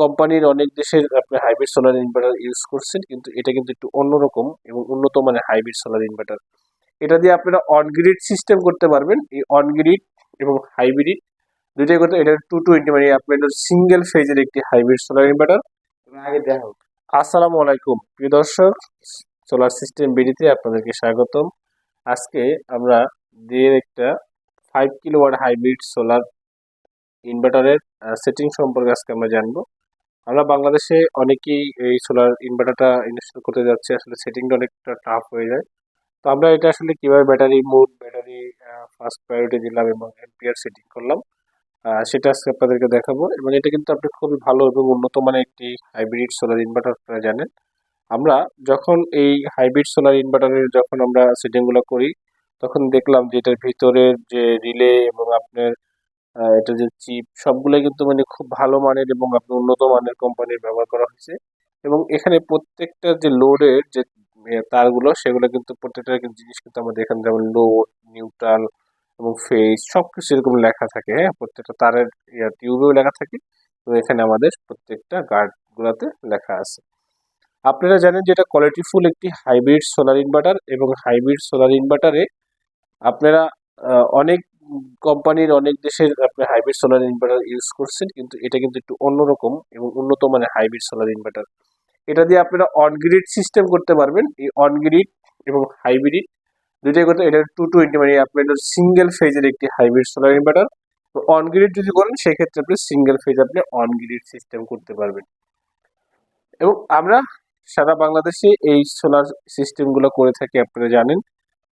কোম্পানির অনেক দেশের আপনি হাইব্রিড সোলার ইনভার্টার ইউজ করছেন কিন্তু এটা কিন্তু একটু অন্যরকম এবং উন্নত মানের হাইব্রিড সোলার ইনভার্টার এটা দিয়ে আপনারা অন গ্রিড সিস্টেম করতে পারবেন এই অন গ্রিড এবং হাইব্রিড দুইটাই করতে এটা টু টোয়েন্টি মানে আপনার সিঙ্গেল ফেজের একটি হাইব্রিড সোলার ইনভার্টার আগে দেখো আসসালামু আলাইকুম প্রিয় দর্শক সোলার সিস্টেম বিডিতে আপনাদেরকে স্বাগতম। আজকে আমরা দিয়ে একটা ফাইভ কিলোওয়াট হাইব্রিড সোলার ইনভার্টারের সেটিং সম্পর্কে আজকে আমরা জানব। আমরা বাংলাদেশে অনেকেই এই সোলার ইনভার্টারটা ইনস্টল করতে যাচ্ছে। আসলে সেটিংটা অনেকটা টাফ হয়ে যায়। তো আমরা এটা আসলে কীভাবে battery mode battery first priority দিলাম এবং এমপিআর সেটিং করলাম সেটা আজকে আপনাদেরকে দেখাবো। এবং এটা কিন্তু আপনি খুবই ভালো এবং উন্নত মানের একটি হাইব্রিড সোলার ইনভার্টার আপনারা জানেন। আমরা যখন এই হাইব্রিড সোলার ইনভার্টারের যখন আমরা সেটিংগুলো করি, তখন দেখলাম যে এটার ভিতরের যে রিলে এবং আপনার এটা যে চিপ সবগুলো কিন্তু মানে খুব ভালো মানের এবং আপনি উন্নত মানের কোম্পানির ব্যবহার করা হয়েছে। এবং এখানে প্রত্যেকটা যে লোডের যে তারগুলো, সেগুলো কিন্তু প্রত্যেকটা জিনিস কিন্তু আমাদের এখানে যেমন লোড নিউট্রাল এবং ফেস সব কিছু এরকম লেখা থাকে হ্যাঁ? প্রত্যেকটা তারের টিউবেও লেখা থাকে। এবং এখানে আমাদের প্রত্যেকটা গার্ড গুলাতে লেখা আছে। আপনারা জানেন যে এটা কোয়ালিটিফুল একটি হাইব্রিড সোলার ইনভার্টার এবং হাইব্রিড সোলার ইনভার্টারে আপনারা অনেক কোম্পানির অনেক দেশের আপনি হাইব্রিড সোলার ইনভার্টার ইউজ করছেন, কিন্তু এটা কিন্তু একটু অন্যরকম এবং উন্নত মানের হাইব্রিড সোলার ইনভার্টার এটা দিয়ে আপনারা অন গ্রিড সিস্টেম করতে পারবেন, এই অন গ্রিড এবং হাইব্রিড দুইটাই করতে এটা টু টোয়েন্টি মানে আপনার সিঙ্গেল ফেজের একটি হাইব্রিড সোলার ইনভার্টার তো অন গ্রিড যদি করেন, সেক্ষেত্রে আপনি সিঙ্গেল ফেজ আপনি অন গ্রিড সিস্টেম করতে পারবেন। এবং আমরা সারা বাংলাদেশে এই সোলার সিস্টেমগুলো করে থাকি, আপনারা জানেন।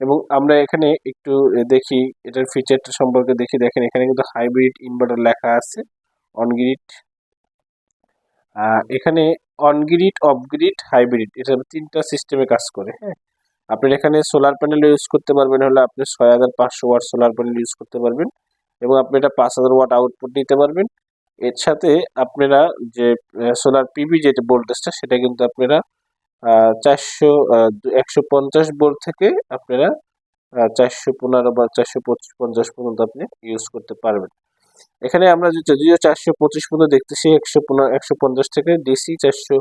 এবং আমরা এখানে একটু দেখি, এটার ফিচারটা সম্পর্কে দেখি। দেখেন, এখানে কিন্তু হাইব্রিড ইনভার্টার লেখা আছে অনগ্রিড এখানে অনগ্রিড অফগ্রিড হাইব্রিড এটা তিনটা সিস্টেমে কাজ করে হ্যাঁ? আপনার এখানে সোলার প্যানেল ইউজ করতে পারবেন, হলে আপনি ছয় হাজার পাঁচশো ওয়াট সোলার প্যানেল ইউজ করতে পারবেন এবং আপনি এটা পাঁচ হাজার ওয়াট আউটপুট নিতে পারবেন। এর সাথে আপনারা যে সোলার পিবি যেটা ভোল্টেজটা সেটা কিন্তু আপনারা চারশো একশো পঞ্চাশ বোল্ট থেকে আপনারা চারশো পনেরো বা চারশো পঁচিশ, পঞ্চাশ পর্যন্ত আপনি ইউজ করতে পারবেন। এখানে আমরা যদিও চারশো পঁচিশ পর্যন্ত দেখতেছি, একশো পনেরো, একশো পঞ্চাশ থেকে ডিসি চারশো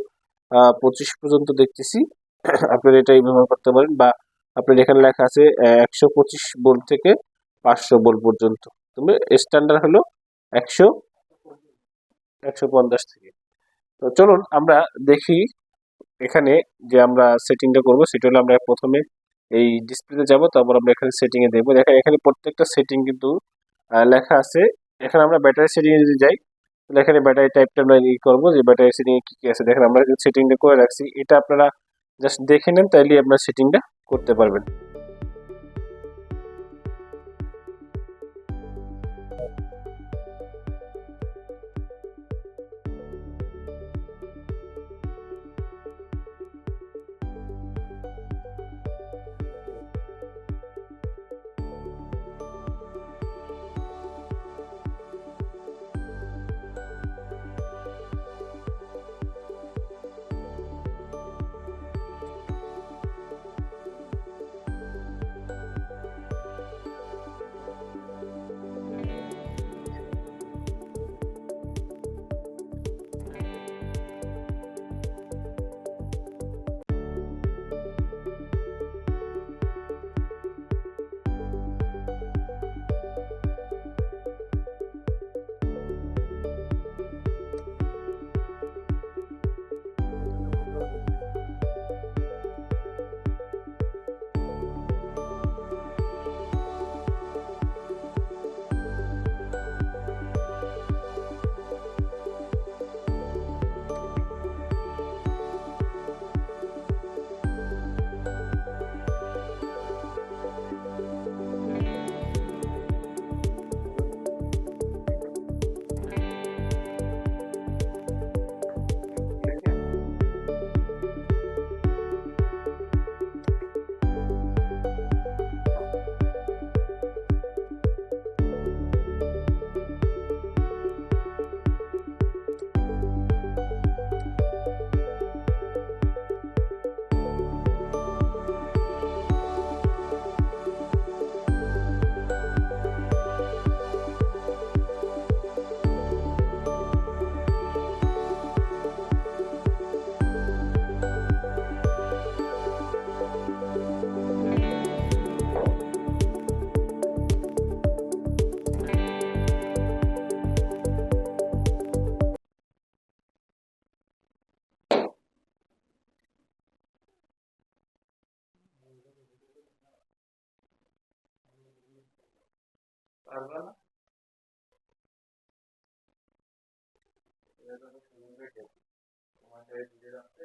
পঁচিশ পর্যন্ত দেখতেছি। আপনারা এটাই ব্যবহার করতে পারেন বা আপনার এখানে লেখা আছে একশো পঁচিশ বোল্ট থেকে পাঁচশো বোল্ট পর্যন্ত। তবে স্ট্যান্ডার্ড হলো একশো একশো পঞ্চাশ থেকে। তো চলুন আমরা দেখি এখানে যে আমরা সেটিংটা করব, সেটা হলো আমরা প্রথমে এই ডিসপ্লেতে যাব, তারপর আমরা এখানে সেটিংয়ে দেখব। দেখেন, এখানে প্রত্যেকটা সেটিং কিন্তু লেখা আছে। এখানে আমরা ব্যাটারি সেটিংয়ে যদি যাই, তাহলে এখানে ব্যাটারি টাইপটা আমরা ই করব যে ব্যাটারি সেটিংয়ে কী কী আছে। দেখেন, আমরা সেটিংটা করে রাখছি। এটা আপনারা জাস্ট দেখে নেন, তাইলে আপনার সেটিংটা করতে পারবেন। পারবা না এটা তো সুন্দর তোমাকে দিতে রাখতে